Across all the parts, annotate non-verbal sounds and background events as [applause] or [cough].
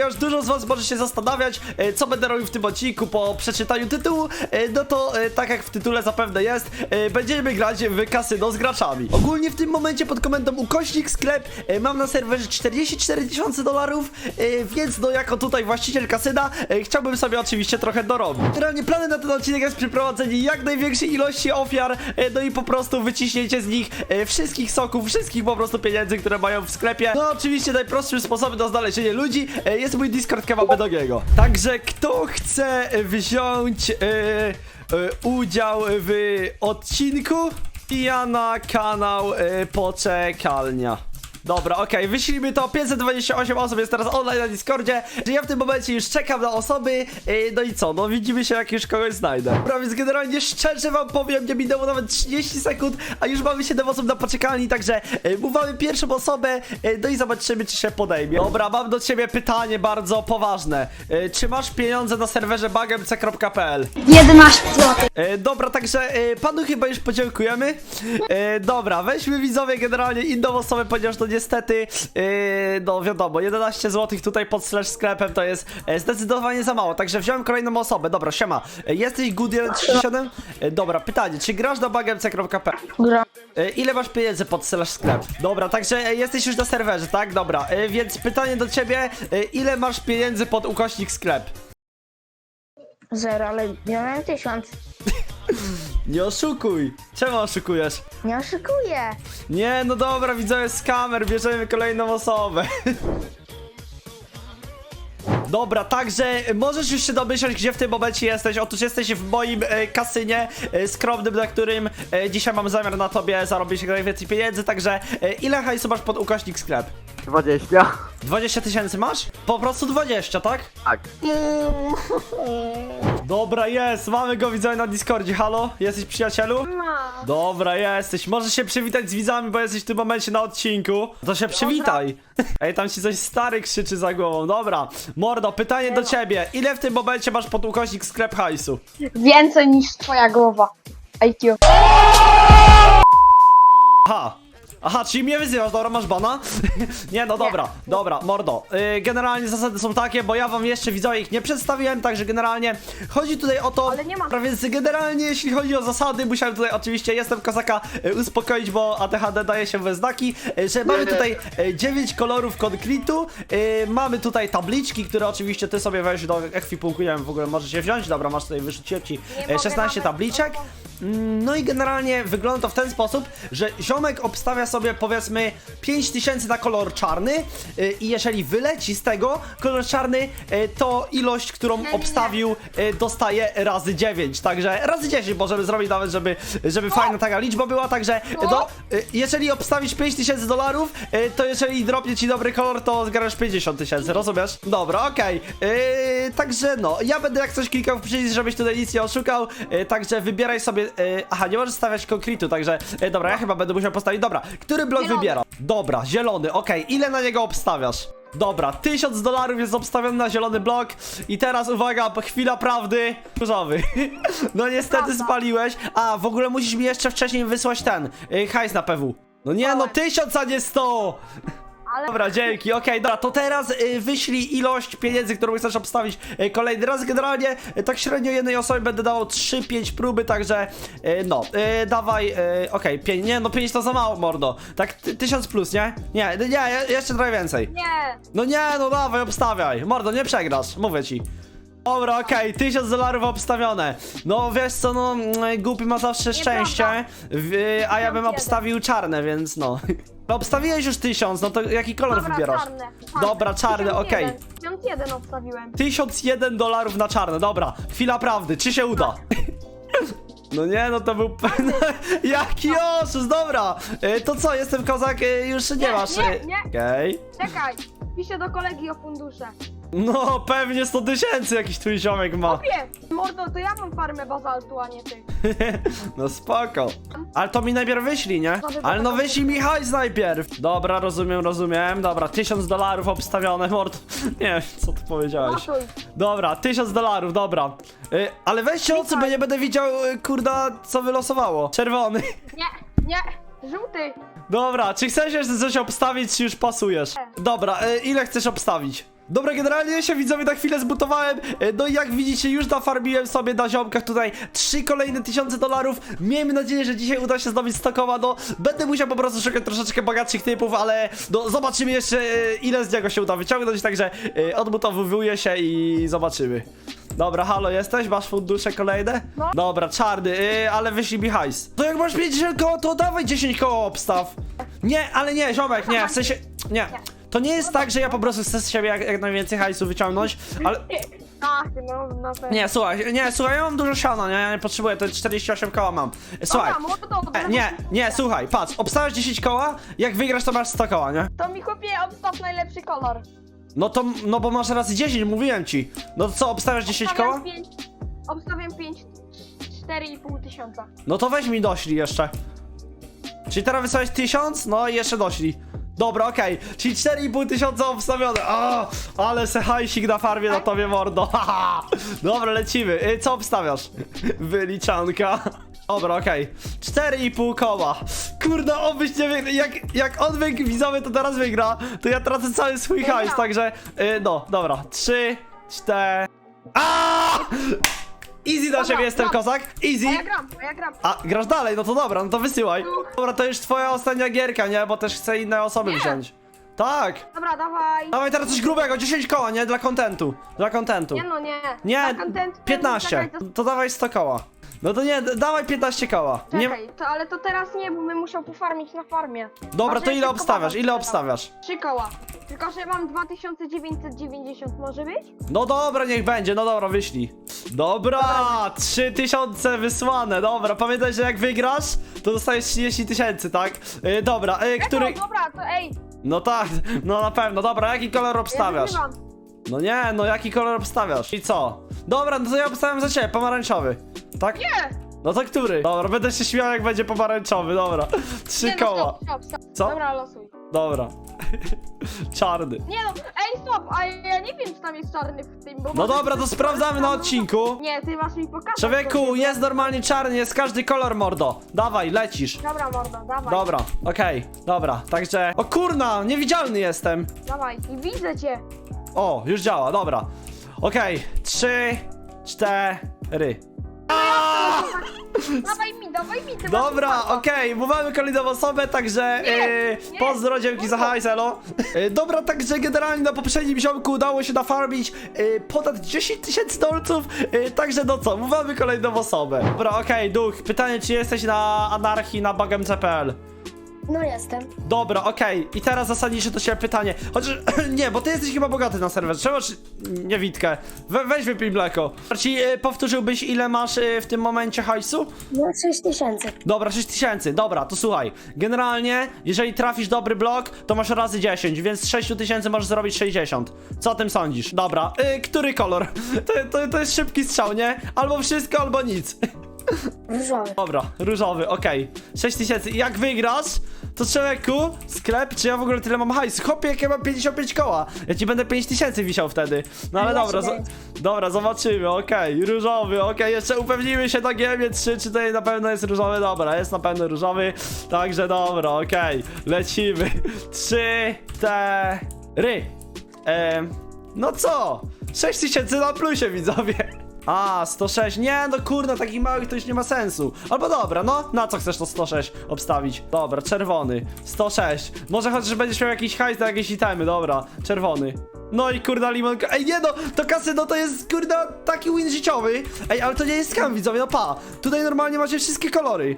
ponieważ dużo z was może się zastanawiać, e, co będę robił w tym odcinku po przeczytaniu tytułu, e, no to e, tak jak w tytule zapewne jest, będziemy grać w kasyno z graczami. Ogólnie w tym momencie pod komendą ukośnik sklep mam na serwerze 44 tysiące dolarów, więc no jako tutaj właściciel kasyna chciałbym sobie oczywiście trochę dorobić. Generalnie plany na ten odcinek jest przyprowadzenie jak największej ilości ofiar, no i po prostu wyciśnięcie z nich wszystkich soków, wszystkich po prostu pieniędzy, które mają w sklepie. No oczywiście najprostszym sposobem na znalezienie ludzi e, jest mój Discord Kebaba Dogiego. Także kto chce wziąć e, e, udział w odcinku, ja na kanał e, Poczekalnia. Dobra, okej, wyślijmy to. 528 osób jest teraz online na Discordzie. Ja w tym momencie już czekam na osoby. Yy, no i co? No widzimy się, jak już kogoś znajdę. Dobra, więc generalnie szczerze wam powiem, nie minęło nawet 30 sekund, a już mamy 7 osób na poczekalni, także yy, mówamy pierwszą osobę. Yy, no i zobaczymy, czy się podejmie. Dobra, mam do ciebie pytanie bardzo poważne. Czy masz pieniądze na serwerze bagemc.pl? 11 zł. Dobra, także panu chyba już podziękujemy. Dobra, weźmy widzowie generalnie inną osobę, ponieważ to niestety, e, no wiadomo, 11 zł tutaj pod slash sklepem to jest e, zdecydowanie za mało, także wziąłem kolejną osobę. Dobra, siema. E, jesteś good 137? E, dobra, pytanie, czy grasz na bagemc.pl? Gra. E, Ile masz pieniędzy pod slash sklep? Dobra, także e, jesteś już na serwerze, tak? Dobra, e, więc pytanie do ciebie, e, ile masz pieniędzy pod ukośnik sklep? Zero, ale miałem tysiąc. [laughs] Nie oszukuj! Czemu oszukujesz? Nie oszukuję. Nie, no dobra, widzowie z kamer, bierzemy kolejną osobę. Dobra, także możesz już się domyślać, gdzie w tym momencie jesteś. Otóż jesteś w moim e, kasynie e, skromnym, na którym e, dzisiaj mam zamiar na tobie zarobić jak najwięcej pieniędzy. Także e, ile hajsu masz pod ukośnik sklep? 20. 20 tysięcy masz? Po prostu 20, tak? Tak. [laughs] Dobra, jest, mamy go widzowie na Discordzie. Halo, jesteś przyjacielu? No. Dobra, jesteś. Możesz się przywitać z widzami, bo jesteś w tym momencie na odcinku. To się przywitaj. [laughs] Ej, tam ci coś stary krzyczy za głową. Dobra, Mordo, pytanie do ciebie. Ile w tym momencie masz pod ukośnik sklep hajsu? Więcej niż twoja głowa. IQ. Aha. Aha, czyli mnie wyzywasz, dobra, masz bana? [laughs] nie, no dobra, dobra, mordo. Yy, generalnie zasady są takie, bo ja wam jeszcze widzowie ich nie przedstawiłem, także generalnie chodzi tutaj o to. Ale nie ma. A Więc generalnie, jeśli chodzi o zasady, musiałem tutaj oczywiście, jestem kozaka, y, uspokoić, bo ADHD daje się we znaki, y, że mamy tutaj 9 kolorów konkretu, y, mamy tutaj tabliczki, które oczywiście ty sobie weź do ekwipunku, nie wiem, w ogóle możesz je wziąć, dobra, masz tutaj wyrzuciłem ci Nie y, mogę 16 nawet. tabliczek. No i generalnie wygląda to w ten sposób, że ziomek obstawia sobie powiedzmy 5000 na kolor czarny y, i jeżeli wyleci z tego kolor czarny, y, to ilość, którą obstawił y, dostaje razy 9. Także razy 10 możemy zrobić nawet, żeby, żeby fajna taka liczba była, także no, y, jeżeli obstawisz 5000 dolarów, to jeżeli dropnie ci dobry kolor, to zgarasz 50 tysięcy, rozumiesz? Dobra, okej. Y, Także no, ja będę jak coś klikał w przycisk, żebyś tutaj nic nie oszukał, także wybieraj sobie, y, aha, nie możesz stawiać konkretu, także, y, dobra, ja chyba będę musiał postawić, dobra, który blok Zielony. wybieram? Dobra, zielony, okej, ile na niego obstawiasz? Dobra, 1000 dolarów jest obstawiony na zielony blok i teraz uwaga, chwila prawdy, różowy. [laughs] No niestety Prawda. spaliłeś. A, w ogóle musisz mi jeszcze wcześniej wysłać ten, y, hajs na PW. No nie, no Dałem. 1000, a nie 100! Ale Dobra, dzięki, okej, dobra, to teraz y, wyślij ilość pieniędzy, którą chcesz obstawić y, kolejny raz. Generalnie y, tak średnio jednej osobie będę dawał 3-5 próby, także y, no, y, dawaj, y, okej, pięć, nie, no 5 to za mało, mordo. Tak, ty, 1000 plus, nie? Nie, nie, je- jeszcze trochę więcej. nie. No nie, no dawaj, obstawiaj. Mordo, nie przegrasz, mówię ci. Dobra, okej, 1000 dolarów obstawione. No wiesz co, no mm, głupi ma zawsze szczęście, w, a ja bym jeden. obstawił czarne, więc no. No, Obstawiłeś już 1000, no to jaki kolor Dobra, wybierasz? czarne. Dobra, czarny, okej. 1001 obstawiłem. 1001 dolarów na czarne, dobra. Chwila prawdy, czy się uda? [laughs] No nie, no to był... [laughs] Jaki oszust, dobra. E, To co, jestem kozak, e, już nie, Nie, masz... nie, e, nie. Okej. Czekaj. Piszę do kolegi o fundusze. No, pewnie 100 tysięcy jakiś twój ziomek ma. Wie, mordo, to ja mam farmę bazaltu, a nie ty. [laughs] No spoko. Ale to mi najpierw wyślij, nie? Ale no wyślij mi hajs najpierw. Dobra, rozumiem, rozumiem. Dobra, 1000 dolarów obstawione, mord. [laughs] Nie wiem, co ty powiedziałeś. Dobra, 1000 dolarów, dobra. Y, ale weźcie oczy, bo nie będę widział, y, kurda, co wylosowało. Czerwony. [laughs] Nie, nie. Żółty. Dobra, czy chcesz jeszcze coś obstawić, czy już pasujesz? Dobra, y, ile chcesz obstawić? Dobra, generalnie się widzowie na chwilę zbutowałem. E, No i jak widzicie, już nafarmiłem sobie na ziomkach tutaj trzy kolejne tysiące dolarów. Miejmy nadzieję, że dzisiaj uda się zdobyć stokowa. No, będę musiał po prostu szukać troszeczkę bogatszych typów, ale no, zobaczymy jeszcze, e, ile z niego się uda wyciągnąć. Także e, odbutowuję się i zobaczymy. Dobra, halo, jesteś? Masz fundusze kolejne? No. Dobra, czarny, yy, ale wyślij mi hajs. To jak masz 50 koło, to dawaj 10 koło obstaw. Nie, ale nie, ziomek, nie, w sensie, nie. To nie jest tak, że ja po prostu chcę z siebie jak, jak najwięcej hajsu wyciągnąć, ale... Ach, [laughs] ty no, na pewno. Nie, słuchaj, nie, słuchaj, ja mam dużo siana, nie, ja nie potrzebuję, to 48 koła mam. Słuchaj, Dobra, no to, e, nie, nie, słuchaj, patrz, obstawiasz 10 koła, jak wygrasz to masz 100 koła, nie? To mi kupię obstaw najlepszy kolor. No to, no bo masz razy 10, mówiłem ci. No to co, obstawiasz 10 koła? Obstawiam pięć- Obstawiam 5, 4,5 tysiąca. No to weź mi doślij jeszcze. Czyli teraz wysłałeś 1000? No i jeszcze doślij. Dobra, okej. Czyli 4,5 tysiąca obstawione. O, ale se hajsik na farmie na tobie mordo. [laughs] Haha. Dobra, lecimy. Y, Co obstawiasz? Wyliczanka. Dobra, okej. 4,5 koła. Kurde, on byś nie wygrał. Jak, jak on wygra, widzowie to teraz wygra, to ja tracę cały swój hajs, także... Y, no, dobra. 3, 4... A! Easy dla Dobra, ciebie jestem, dobra. kozak. Easy. A ja gram, a ja gram. A, grasz dalej, no to dobra, no to wysyłaj. Dobra, to już twoja ostatnia gierka, nie? Bo też chcę inne osoby wziąć. Tak! Dobra, dawaj. Dawaj teraz coś grubego, 10 koła, nie? Dla kontentu. Dla kontentu. Nie no, nie. Nie, content- 15. Czekaj, to, To dawaj 100 koła. No to nie, d- dawaj 15 koła. Nie... czekaj, to, ale to teraz nie, bo bym musiał pofarmić na farmie. Dobra, to ile obstawiasz? Ile obstawiasz? Trzy koła. Tylko, że mam 2990, może być? No dobra, niech będzie, no dobra, wyślij. Dobra, 3000 wysłane, dobra. Pamiętaj, że jak wygrasz, to dostajesz 30 tysięcy, tak? Yy, dobra, yy, który... No, dobra, to ej, No tak, no na pewno. Dobra, jaki kolor ja obstawiasz? wygrywam. No nie, no jaki kolor obstawiasz? I co? Dobra, no to ja obstawiam za ciebie, pomarańczowy. Tak? Nie! No to który? Dobra, będę się śmiał jak będzie pomarańczowy, dobra. Trzy Nie, no, koła. stop, stop, stop. Co? Dobra, losuj. Dobra. [laughs] Czarny. Nie no, ej, stop, a ja nie wiem, czy tam jest czarny w tym, bo... No dobra, to sprawdzamy na odcinku. Nie, ty masz mi pokazać. Człowieku, jest normalnie czarny, jest każdy kolor, mordo. Dawaj, lecisz. Dobra, mordo, dawaj. Dobra, okej, dobra, także... O kurna, niewidzialny jestem. Dawaj, i widzę cię. O, już działa, dobra. Okej, trzy, cztery. Dawaj mi, dawaj mi, ty masz Dobra, okej, mówimy kolejną osobę, także Nie, yy, nie. pozdro, dzięki za hajs, elo. Yy, dobra, także generalnie na poprzednim ziomku udało się nafarmić yy, ponad 10 tysięcy dolców, yy, także no co, mówimy kolejną osobę. Dobra, okej, duch, pytanie, czy jesteś na anarchii na bagem.pl? No jestem. Dobra, okej. I teraz zasadnicze do ciebie pytanie. Chociaż [clears throat] nie, bo ty jesteś chyba bogaty na serwerze. Czemu czy... nie Witkę? We, weź wypij mleko. Ci e, powtórzyłbyś ile masz e, w tym momencie hajsu? No 6 tysięcy. Dobra, 6 tysięcy. Dobra, to słuchaj. Generalnie, jeżeli trafisz dobry blok, to masz razy 10, więc z 6 tysięcy możesz zrobić 60. Co o tym sądzisz? Dobra, e, który kolor? [laughs] To, to, to jest szybki strzał, nie? Albo wszystko, albo nic. [laughs] Różowy. Dobra, różowy, okej. 6 tysięcy. Jak wygrasz, to człowieku, sklep, czy ja w ogóle tyle mam hajs? Chłopie, jak ja mam 55 koła. Ja ci będę 5 tysięcy wisiał wtedy. No ale dobra, zo- dobra, zobaczymy, okej. Różowy, okej, jeszcze upewnimy się na GM3, czy tutaj na pewno jest różowy. Dobra, jest na pewno różowy, także dobra, okej. Lecimy. 3, 4. Ehm, no co? 6 tysięcy na plusie, widzowie. A, 106. Nie, no kurna, takich małych to już nie ma sensu. Albo dobra, no, na co chcesz to 106 obstawić? Dobra, czerwony. 106. Może chociaż będziesz miał jakiś hajs na jakieś itemy, dobra. Czerwony. No i kurna limonka. Ej, nie no, to kasyno to jest kurna taki win życiowy. Ej, ale to nie jest skam, widzowie, no pa. Tutaj normalnie macie wszystkie kolory.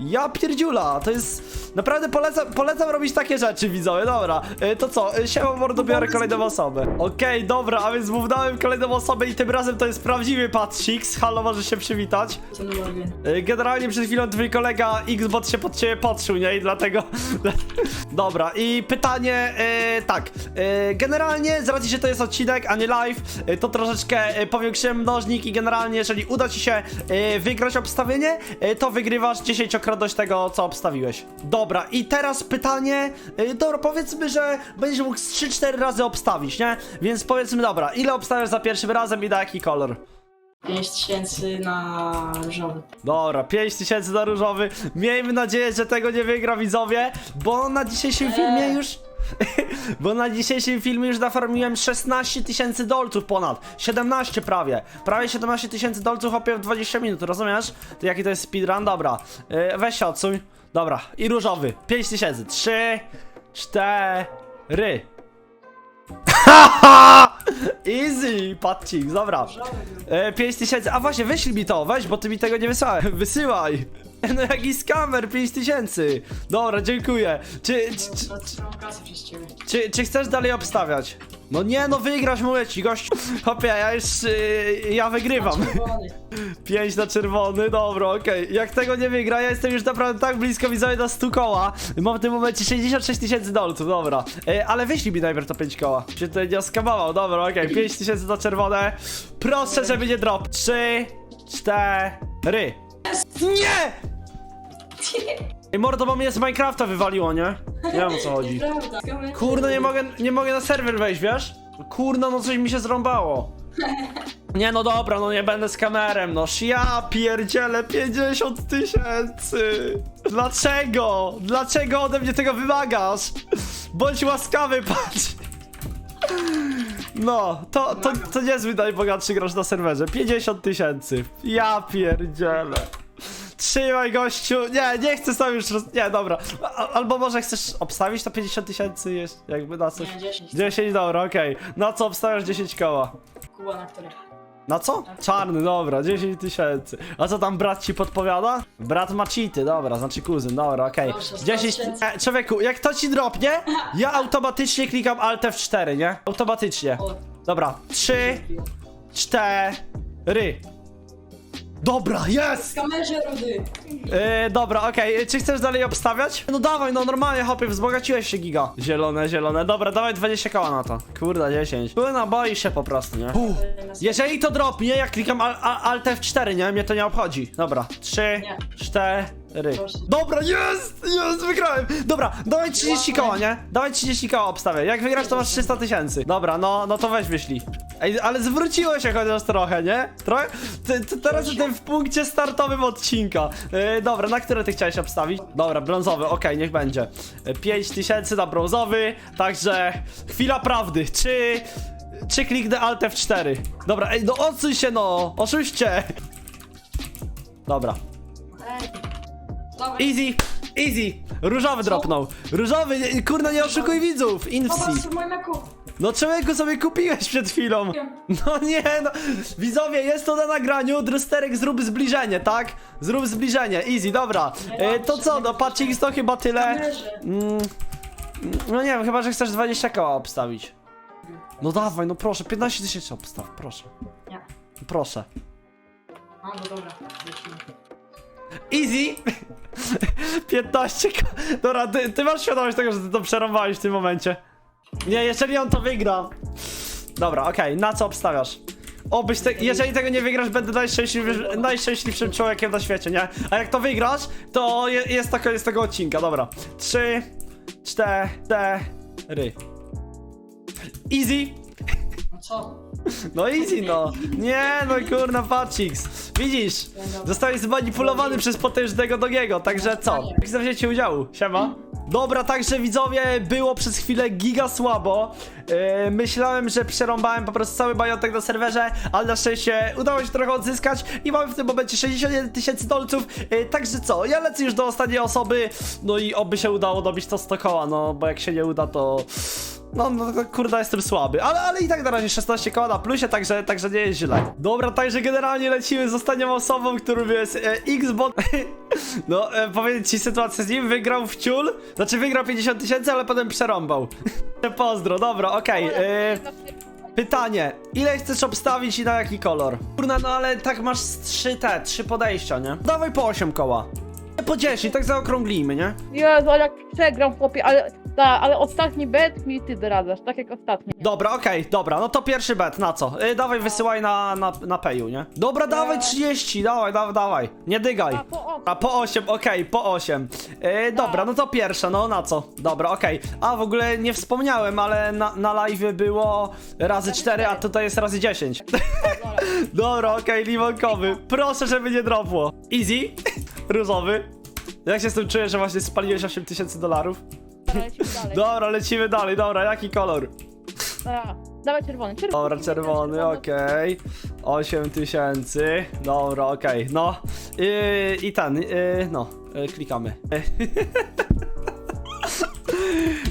Ja pierdziula, to jest... Naprawdę polecam, polecam robić takie rzeczy, widzowie, dobra. E, to co, e, siema mordo, biorę kolejną osobę. Okej, dobra, a więc mównałem kolejną osobę i tym razem to jest prawdziwy Patrix. Halo, możesz się przywitać. E, Generalnie przed chwilą twój kolega Xbot się pod ciebie podszył, nie? I dlatego... [laughs] Dobra, i pytanie, tak. Generalnie, z racji, że to jest odcinek, a nie live, to troszeczkę powiększyłem mnożnik i generalnie, jeżeli uda ci się wygrać obstawienie, to wygrywasz 10-krotność tego, co obstawiłeś. Dobra, i teraz pytanie, e, dobra, powiedzmy, że będziesz mógł z 3-4 razy obstawić, nie? Więc powiedzmy, dobra, ile obstawiasz za pierwszym razem i na jaki kolor? 5000 na żoły. Dobra, 5000 na różowy. Miejmy nadzieję, że tego nie wygra widzowie, bo na dzisiejszym Eee. filmie już. [laughs] Bo na dzisiejszym filmie już nafarmiłem 16 tysięcy dolców ponad. 17 prawie. Prawie 17 tysięcy dolców hopie w 20 minut, rozumiesz? To jaki to jest speedrun? Dobra. Yy, weź się odsuń. Dobra. I różowy. 5 tysięcy. 3, 4. [laughs] Easy, patrzcik, dobra. E, 5 tysięcy. A właśnie, wyślij mi to, weź, bo ty mi tego nie wysłałeś. [laughs] Wysyłaj. No jaki skamer, 5 tysięcy. Dobra, dziękuję. Czy, czy, czy, kasę przez ciebie. czy, czy chcesz dalej obstawiać? No nie, no wygrasz, mówię ci, gościu. Hopie, ja już, yy, ja wygrywam. Czerwony. 5 na czerwony, dobra, okej. Jak tego nie wygra, ja jestem już naprawdę tak blisko widzowie do 100 koła. Mam w tym momencie 66 tysięcy dolców, dobra. E, ale wyślij mi najpierw to 5 koła. Się tutaj nie oskamował, dobra, okej. 5 tysięcy na czerwone. Proszę, żeby nie drop. 3, 4. Nie! [laughs] Ej, mordo, bo mnie z Minecrafta wywaliło, nie? Nie wiem o co chodzi. Nieprawda. Kurde, nie mogę, nie mogę na serwer wejść, wiesz? Kurde, no coś mi się zrąbało. [laughs] Nie, no dobra, no nie będę z kamerem, no ja pierdzielę 50 tysięcy. Dlaczego? Dlaczego ode mnie tego wymagasz? Bądź łaskawy, patrz. No, to, to, to niezły najbogatszy gracz na serwerze. 50 tysięcy. Ja pierdzielę. Trzymaj gościu. Nie, nie chcę sobie już. Roz... Nie, dobra. A, albo może chcesz obstawić to 50 tysięcy jest jakby na coś. Nie, 10. 10, dobra, okej. Na co obstawiasz 10 koła? Kuba na który? Na co? Czarny, dobra, 10 tysięcy. A co tam brat ci podpowiada? Brat ma cheaty, dobra, znaczy kuzyn, dobra, okej. Proszę, 10 100 e, Człowieku, jak to ci dropnie, [laughs] ja automatycznie klikam Alt F4, nie? Automatycznie. O, Dobra, 3, 4. Dobra, jest! Skamerze rudy. Yy, dobra, okej, czy chcesz dalej obstawiać? No dawaj, no normalnie, hopy, wzbogaciłeś się giga. Zielone, zielone, dobra, dawaj 20 koła na to. Kurde, 10. No, boisz się po prostu, nie? Uff. Jeżeli to dropnie, jak klikam al al Alt F4, nie? Mnie to nie obchodzi. Dobra, 3, Nie. 4. Proszę. Dobra, jest! Jest, wygrałem! Dobra, dawaj 30 koła, nie? Dawaj 30 koła obstawię. Jak wygrasz, to masz 300 tysięcy. Dobra, no, no to weź wyślij. Ej, ale zwróciło się chociaż trochę, nie? Trochę? Ty, ty teraz jestem w punkcie startowym odcinka. Yy, dobra, na które ty chciałeś obstawić? Dobra, brązowy, okej, niech będzie. Yy, 5 tysięcy na brązowy, także chwila prawdy. Czy... Czy kliknę Alt F4? Dobra, ej, no odsuń się no! Oszuście! Dobra. Ej. Dobra. Easy, easy. Różowy dropnął. Różowy, nie- kurna nie oszukuj widzów. Infsi. Popatrz, meku. No człowieku sobie kupiłeś przed chwilą. No nie no. Widzowie, jest to na nagraniu. Drusterek zrób zbliżenie, tak? Zrób zbliżenie. Easy, dobra. E, to co, no patrzcie, to chyba tyle. Mm, no nie wiem, chyba, że chcesz 20 koła obstawić. No dawaj, no proszę, 15 tysięcy obstaw, proszę. Nie. Proszę. A, no dobra. lecimy. Easy! [laughs] 15 ko- Dobra, ty, ty masz świadomość tego, że ty to przerąbałeś w tym momencie. Nie, jeżeli on to wygra. Dobra, okej, na co obstawiasz? Obyś te, jeżeli tego nie wygrasz, będę najszczęśliwszym, najszczęśliwszym człowiekiem na świecie, nie? A jak to wygrasz, to je, jest to koniec tego odcinka, dobra. Trzy, cztery. Easy! No co? No easy no. Nie no kurna patrzyks. Widzisz? Zostałeś zmanipulowany przez potężnego Dogiego, także co? Jak chcesz wziąć udziału? Siema. Dobra, także widzowie, było przez chwilę giga słabo. Yy, myślałem, że przerąbałem po prostu cały majątek na serwerze, ale na szczęście udało się trochę odzyskać i mamy w tym momencie 61 tysięcy dolców. Yy, także co? Ja lecę już do ostatniej osoby, no i oby się udało dobić to 100 koła, no bo jak się nie uda, to... No, no to kurde, jestem słaby, ale, ale i tak na razie 16 koła na plusie, także, także nie jest źle. Dobra, także generalnie lecimy z ostatnią osobą, którą jest e, Xbot. [laughs] no, e, powiedzieć ci sytuację z nim, wygrał w ciul, znaczy wygrał 50 tysięcy, ale potem przerąbał. [laughs] Pozdro, dobra, okej. e, Pytanie, ile chcesz obstawić i na jaki kolor? Kurna, no ale tak masz z 3 te, 3 podejścia, nie? Dawaj po 8 koła. Po 10, tak zaokrąglimy, nie? Jezu, ale jak przegram, chłopie, ale, da, ale ostatni bet mi ty doradzasz, tak jak ostatni. Dobra, okej, dobra, no to pierwszy bet, na co? Y, dawaj, wysyłaj na, na, na payu, nie? Dobra, dawaj 30, dawaj, dawaj, dawaj, nie dygaj. A, po, o, A po 8, okej, po 8. Y, dobra, no to pierwsze, no na co? Dobra, okej. A w ogóle nie wspomniałem, ale na, na live było razy 4, a tutaj jest razy 10. [laughs] Dobra, okej, limonkowy. Proszę, żeby nie dropło. Easy, [laughs] różowy. Jak się z tym czuję, że właśnie spaliłeś 8000 dolarów? Lecimy dalej. Dobra, lecimy dalej, dobra, jaki kolor? A, dawaj czerwony, czerwony. Dobra, czerwony, okej. 8 tysięcy. Dobra, okej, no. Yy, I ten, no, yy, klikamy. [laughs]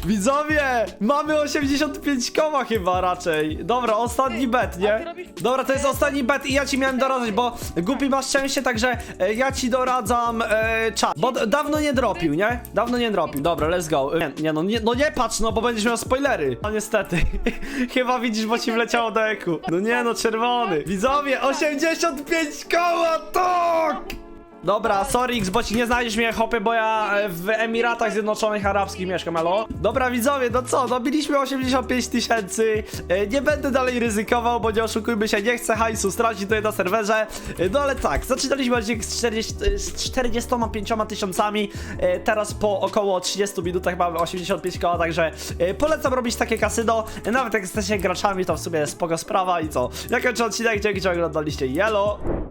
Widzowie, mamy 85 koła chyba raczej. Dobra, ostatni bet, nie? Dobra, to jest ostatni bet i ja ci miałem doradzać, bo głupi masz szczęście, także e, ja ci doradzam e, czat. Bo d- dawno nie dropił, nie? Dawno nie dropił. Dobra, let's go. Nie, nie, no, nie, no nie patrz, no bo będziesz miał spoilery. No niestety. [laughs] Chyba widzisz, bo ci wleciało do eku. No nie, no czerwony. Widzowie, 85 koła, tak! Dobra, sorry X, bo ci nie znajdziesz mnie hopy, bo ja e, w Emiratach Zjednoczonych Arabskich mieszkam, alo? Dobra widzowie, no co, dobiliśmy 85 tysięcy, E, nie będę dalej ryzykował, bo nie oszukujmy się, nie chcę hajsu stracić tutaj na serwerze, E, no ale tak, zaczynaliśmy odcinek z, 40, e, z 45 tysiącami, teraz po około 30 minutach mamy 85 koła, także polecam robić takie kasyno, E, nawet jak jesteście graczami, to w sumie spoko sprawa i co, ja odcinek, dzięki, że oglądaliście, yellow!